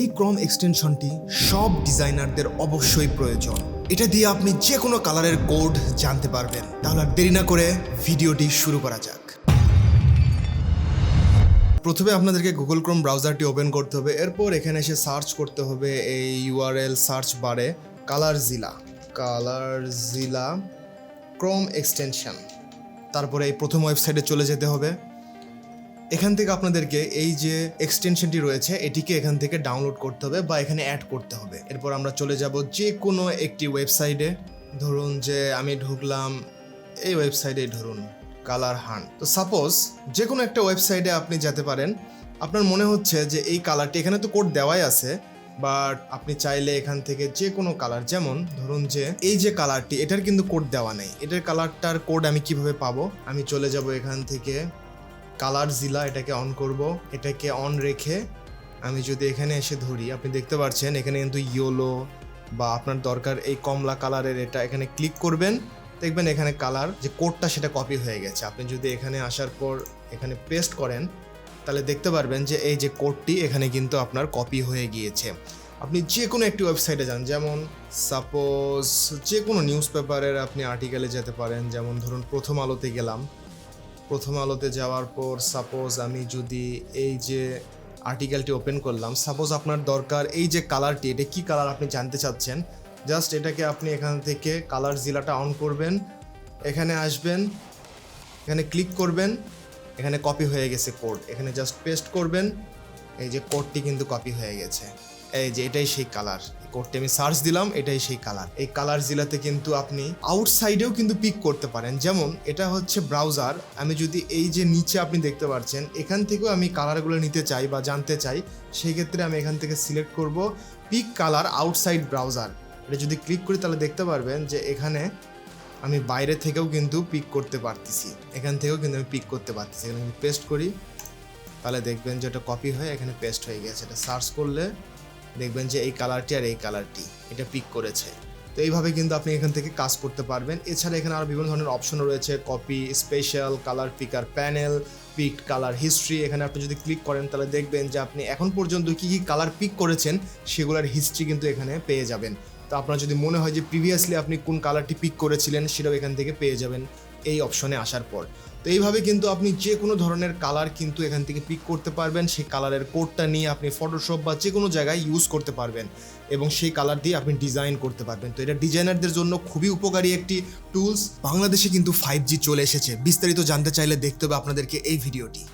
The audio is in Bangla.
এই ক্রম এক্সটেনশনটি সব ডিজাইনারদের অবশ্যই প্রয়োজন। এটা দিয়ে আপনি যে কোনো কালারের কোড জানতে পারবেন। তাহলে দেরি না করে ভিডিওটি শুরু করা যাক। প্রথমে আপনাদেরকে গুগল ক্রোম ব্রাউজারটি ওপেন করতে হবে। এরপর এখানে এসে সার্চ করতে হবে এই ইউআরএল সার্চ বারে কালার জিলা। ColorZilla Chrome extension. তারপরে এই প্রথম ওয়েবসাইটে চলে যেতে হবে। এখান থেকে আপনাদেরকে এই যে এক্সটেনশনটি রয়েছে, এটিকে এখান থেকে ডাউনলোড করতে হবে বা এখানে অ্যাড করতে হবে। এরপর আমরা চলে যাব যে কোনো একটি ওয়েবসাইটে ধরুন যে আমি ঢুকলাম, এই ওয়েবসাইটে ধরুন কালার হান তো সাপোজ যে কোনো একটা ওয়েবসাইটে আপনি যেতে পারেন, আপনার মনে হচ্ছে যে এই কালারটি এখানে তো কোড দেওয়াই আছে বাট আপনি চাইলে এখান থেকে যে কোনো কালার যেমন ধরুন যে এই যে কালারটি এটার কিন্তু কোড দেওয়া নেই। এটার কালারটার কোড আমি কীভাবে পাবো? আমি চলে যাব এখান থেকে কালার জিলা এটাকে অন করব, এটাকে অন রেখে আমি যদি এখানে এসে ধরি, আপনি দেখতে পাচ্ছেন এখানে কিন্তু ইয়োলো বা আপনার দরকার এই কমলা কালারের এটা এখানে ক্লিক করবেন, দেখবেন এখানে কালার যে কোডটা সেটা কপি হয়ে গেছে। আপনি যদি এখানে আসার পর এখানে পেস্ট করেন, তাহলে দেখতে পারবেন যে এই যে কোডটি এখানে কিন্তু আপনার কপি হয়ে গিয়েছে। আপনি যে কোনো একটি ওয়েবসাইটে যান, যেমন সাপোজ যে কোনো নিউজ পেপারের আপনি আর্টিকেলে যেতে পারেন, যেমন ধরুন প্রথম আলোতে গেলাম প্রথম আলোতে যাওয়ার পর সাপোজ আমি যদি এই যে আর্টিকেলটি ওপেন করলাম সাপোজ আপনার দরকার এই যে কালারটি এটা কি কালার আপনি জানতে চাচ্ছেন? জাস্ট এটাকে আপনি এখান থেকে কালার জিলাটা অন করবেন, এখানে আসবেন, এখানে ক্লিক করবেন, এখানে কপি হয়ে গেছে কোড এখানে জাস্ট পেস্ট করবেন, এই যে কোডটি কিন্তু কপি হয়ে গেছে। এই যে এটাই সেই কালার কোডটি আমি সার্চ দিলাম, এটাই সেই কালার এই কালার জিলাতে কিন্তু আপনি আউটসাইডেও কিন্তু পিক করতে পারেন। যেমন, এটা হচ্ছে ব্রাউজার আমি যদি এই যে নিচে আপনি দেখতে পাচ্ছেন এখান থেকেও আমি কালারগুলো নিতে চাই বা জানতে চাই সেই ক্ষেত্রে আমি এখান থেকে সিলেক্ট করব পিক কালার আউটসাইড ব্রাউজার এটা যদি ক্লিক করি, তাহলে দেখতে পারবেন যে এখানে আমি বাইরে থেকেও কিন্তু পিক করতে পারতেছি। এখান থেকেও কিন্তু আমি পিক করতে পারতেছি। এখানে পেস্ট করি, তাহলে দেখবেন যে ওটা কপি হয়ে এখানে পেস্ট হয়ে গেছে। এটা সার্চ করলে দেখবেন যে এই কালারটি আর এই কালারটি, এটা পিক করেছে। তো এইভাবে কিন্তু আপনি এখান থেকে কাজ করতে পারবেন। এছাড়া এখানে আরও বিভিন্ন ধরনের অপশন রয়েছে copy special colour picker panel pick colour history এখানে আপনি যদি ক্লিক করেন, তাহলে দেখবেন যে আপনি এখন পর্যন্ত কী কী কালার পিক করেছেন, সেগুলোর হিস্ট্রি কিন্তু এখানে পেয়ে যাবেন। তো আপনার যদি মনে হয় যে প্রিভিয়াসলি আপনি কোন কালারটি পিক করেছিলেন, সেটাও এখান থেকে পেয়ে যাবেন। এই অপশনে আসার পর। তো এইভাবে কিন্তু আপনি যে কোনো ধরনের কালার কিন্তু এখান থেকে পিক করতে পারবেন। সেই কালারের কোডটা নিয়ে আপনি ফটোশপ বা যে কোনো জায়গায় ইউজ করতে পারবেন এবং সেই কালার দিয়ে আপনি ডিজাইন করতে পারবেন। তো এটা ডিজাইনারদের জন্য খুবই উপকারী একটি টুলস বাংলাদেশে কিন্তু ফাইভ চলে এসেছে। বিস্তারিত জানতে চাইলে দেখতে হবে আপনাদেরকে এই ভিডিওটি